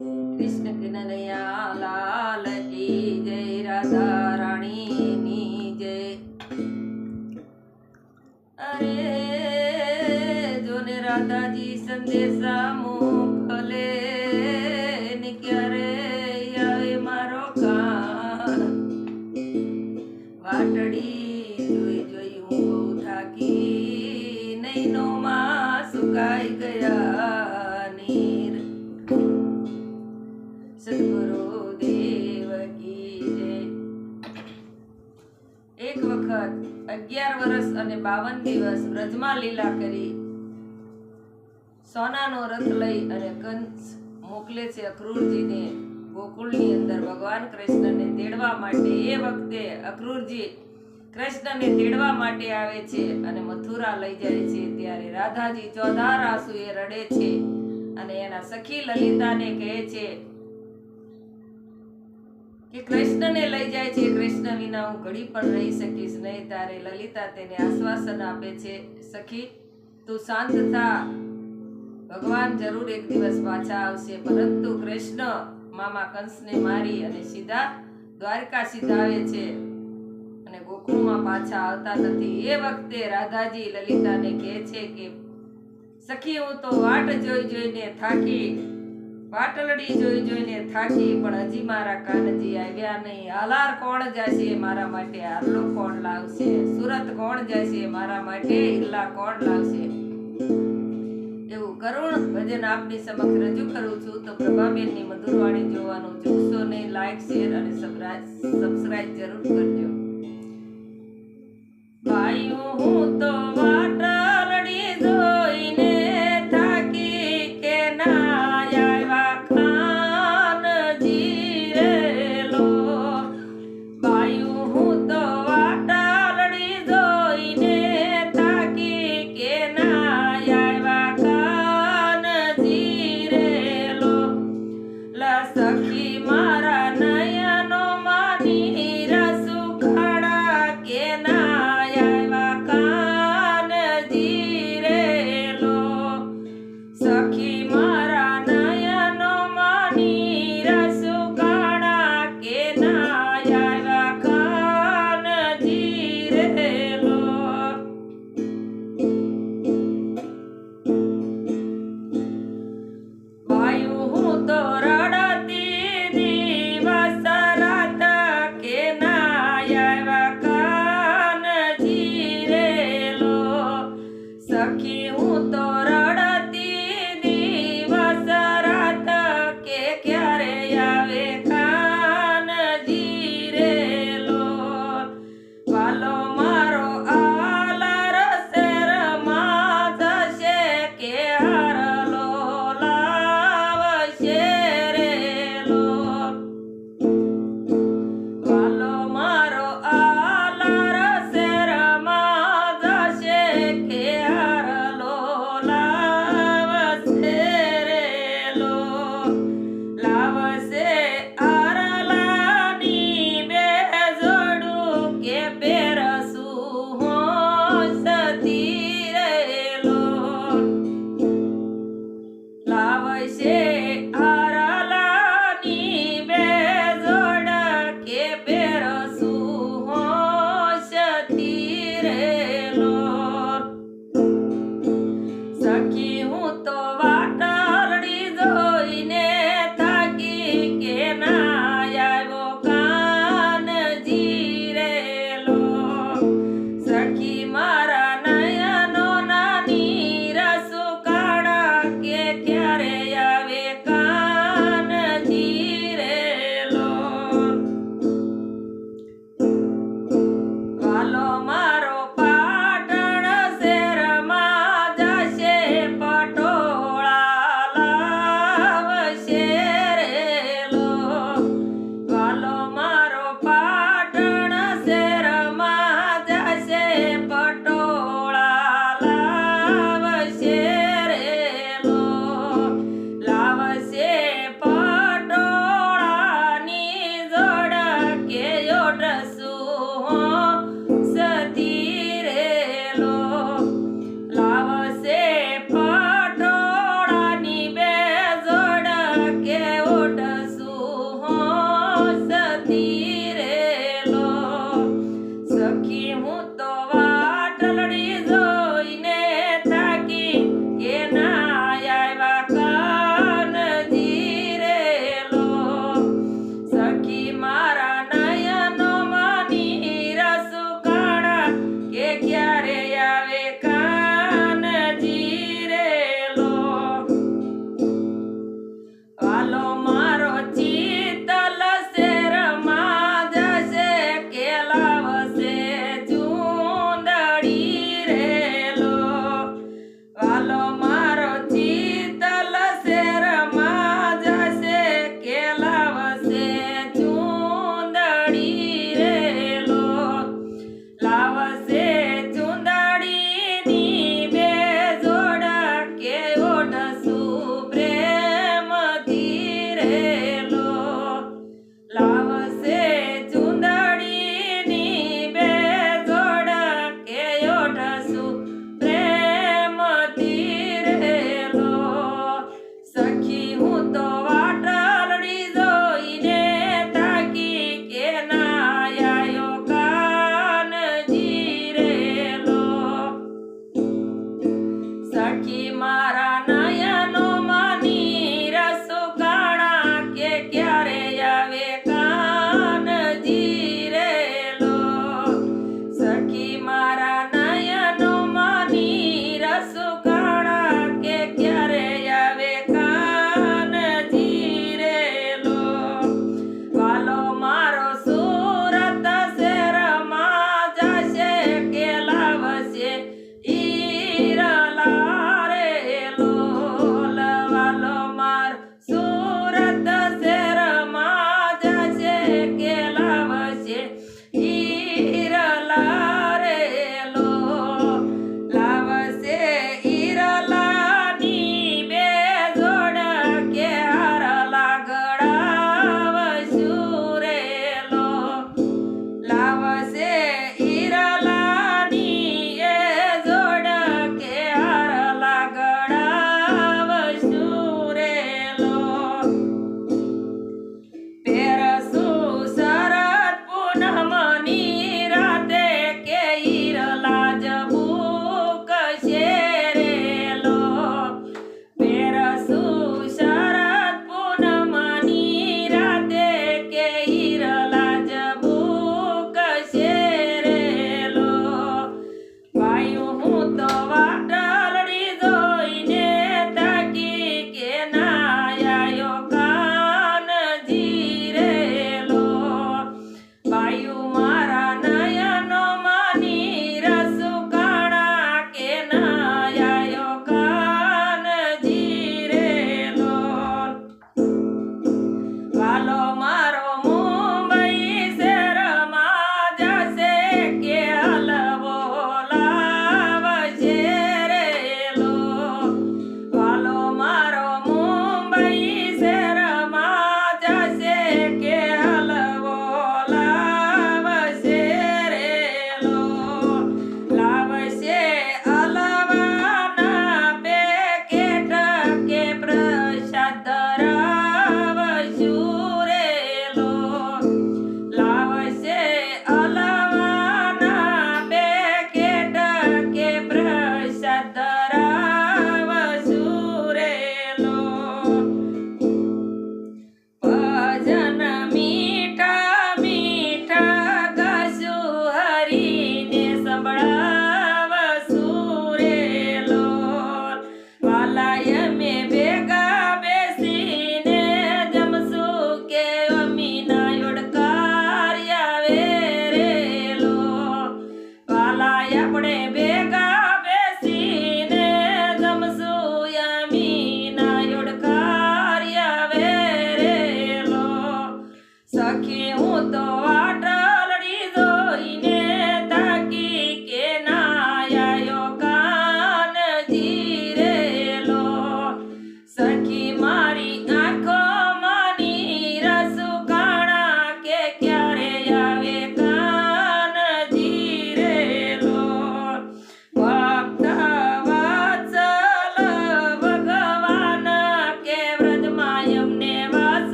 કૃષ્ણ કનૈયા લાલ કી જય, રાધા રાણીની જય. અરે, જોને રાધાજી સંદેશા મોકલે ને ક્યારે આવે મારો કાન વાટડી બાવન દિવસ વ્રજમાં લીલા કરી સોનાનો રથ લઈ અને કંસ મોકલે છે અક્રૂરજીને. ગોકુળની અંદર ભગવાન કૃષ્ણને તેડવા માટે એ વખતે અક્રૂરજી કૃષ્ણને તેડવા માટે આવે છે અને મથુરા લઈ જાય છે. ત્યારે રાધાજી ચોધાર આંસુએ રડે છે અને એના સખી લલિતાને કહે છે કૃષ્ણને લઈ જાય છે. કૃષ્ણ વિના હું ઘડી પણ રહી શકીશ નહીં. તારે લલિતા તેને આશ્વાસન આપે છે. સખી, તું શાંત થા. ભગવાન જરૂર એક દિવસ પાછા આવશે. પરંતુ કૃષ્ણ મામા કંસને મારી અને સીધા દ્વારકા સીધા આવે છે. અને ગોકુળમાં પાછા આવતા નથી. એ વખતે રાધાજી લલિતાને કહે છે કે, સખી, હું તો વાટ જોઈ જોઈને થાકી પાટલડી જોઈ જોઈને થાકી, પણ હજી મારા કાનજી આવ્યા નહીં. હાલાર કોણ જાશે મારા માટે? હારલો કોણ લાવશે? સુરત કોણ જાશે મારા માટે? ઈલા કોણ લાવશે? એવું કરુણ ભજન આપની સમક્ષ રજૂ કરું છું. તો પ્રભાબેનની મધુરવાણી જોવાનું ચૂકશો નહીં. લાઈક શેર અને સબસ્ક્રાઇબ જરૂર કરજો. ભાઈઓ, હું તો